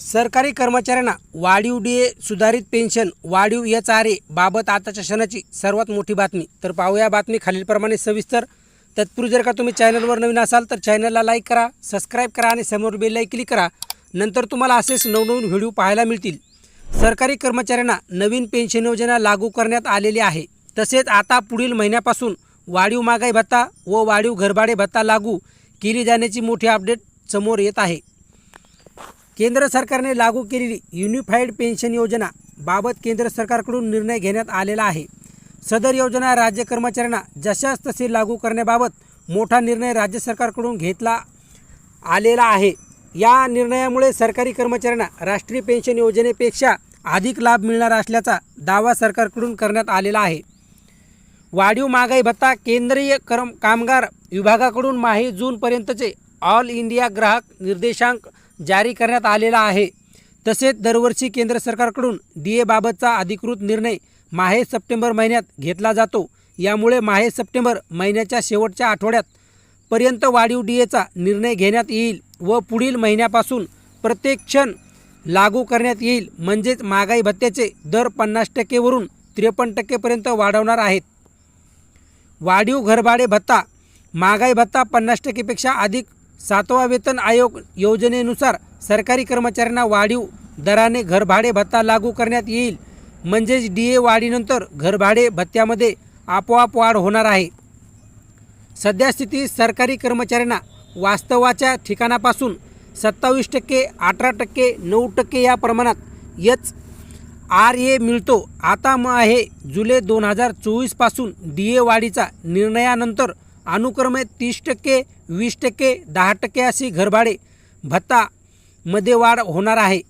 सरकारी कर्मचाऱ्यांना वाढीव डी ए सुधारित पेन्शन वाढीव एच आर ए बाबत आताच्या क्षणाची सर्वात मोठी बातमी. तर पाहूया बातमी खालीलप्रमाणे सविस्तर. तत्पूर्वी जर का तुम्ही चॅनलवर नवीन असाल तर चॅनलला लाईक करा सबस्क्राईब करा आणि समोर बेल क्लिक करा. नंतर तुम्हाला असेच नवनवीन व्हिडिओ पाहायला मिळतील. सरकारी कर्मचाऱ्यांना नवीन पेन्शन योजना लागू करण्यात आलेली आहे. तसेच आता पुढील महिन्यापासून वाढीव महागाई भत्ता व वाढीव घरभाडे भत्ता लागू केली जाण्याची मोठी अपडेट समोर येत आहे. केंद्र सरकारने लागू केलेली युनिफाईड पेन्शन योजना बाबत केंद्र सरकारकडून निर्णय घेण्यात आलेला आहे. सदर योजना राज्य कर्मचाऱ्यांना जशाच तसे लागू करण्याबाबत मोठा निर्णय राज्य सरकारकडून घेतला आलेला आहे. या निर्णयामुळे सरकारी कर्मचाऱ्यांना राष्ट्रीय पेन्शन योजनेपेक्षा अधिक लाभ मिळणार असल्याचा दावा सरकारकडून करण्यात आलेला आहे. वाढीव महागाई भत्ता केंद्रीय कर्म कामगार विभागाकडून माही जूनपर्यंतचे ऑल इंडिया ग्राहक निर्देशांक जारी करण्यात आलेला आहे. तसेच दरवर्षी केंद्र सरकारकडून डी एबाबतचा अधिकृत निर्णय माहे सप्टेंबर महिन्यात घेतला जातो. यामुळे माहे सप्टेंबर महिन्याच्या शेवटच्या आठवड्यात पर्यंत वाढीव डी एचा निर्णय घेण्यात येईल व पुढील महिन्यापासून प्रत्येक क्षण लागू करण्यात येईल. म्हणजेच महागाई भत्त्याचे दर पन्नास टक्केवरून त्रेपन्न टक्केपर्यंत वाढवणार आहेत. वाढीव घरभाडे भत्ता महागाई भत्ता पन्नास टक्केपेक्षा अधिक सातवा वेतन आयोग योजनेनुसार सरकारी कर्मचाऱ्यांना वाढीव दराने घरभाडे भत्ता लागू करण्यात येईल. म्हणजेच डी ए वाढीनंतर घरभाडे भत्त्यामध्ये आपोआप वाढ होणार आहे. सध्या स्थितीत सरकारी कर्मचाऱ्यांना वास्तवाच्या ठिकाणापासून सत्तावीस टक्के अठरा टक्के नऊ टक्के या प्रमाणात यच आर ए मिळतो. आता मग आहे जुलै दोन हजार चोवीसपासून डी ए वाढीचा निर्णयानंतर अनुक्रमे तीस टक्के वीस टक्के दहा टक्के अशी घरभाडे भत्ता मध्ये वाढ होणार आहे.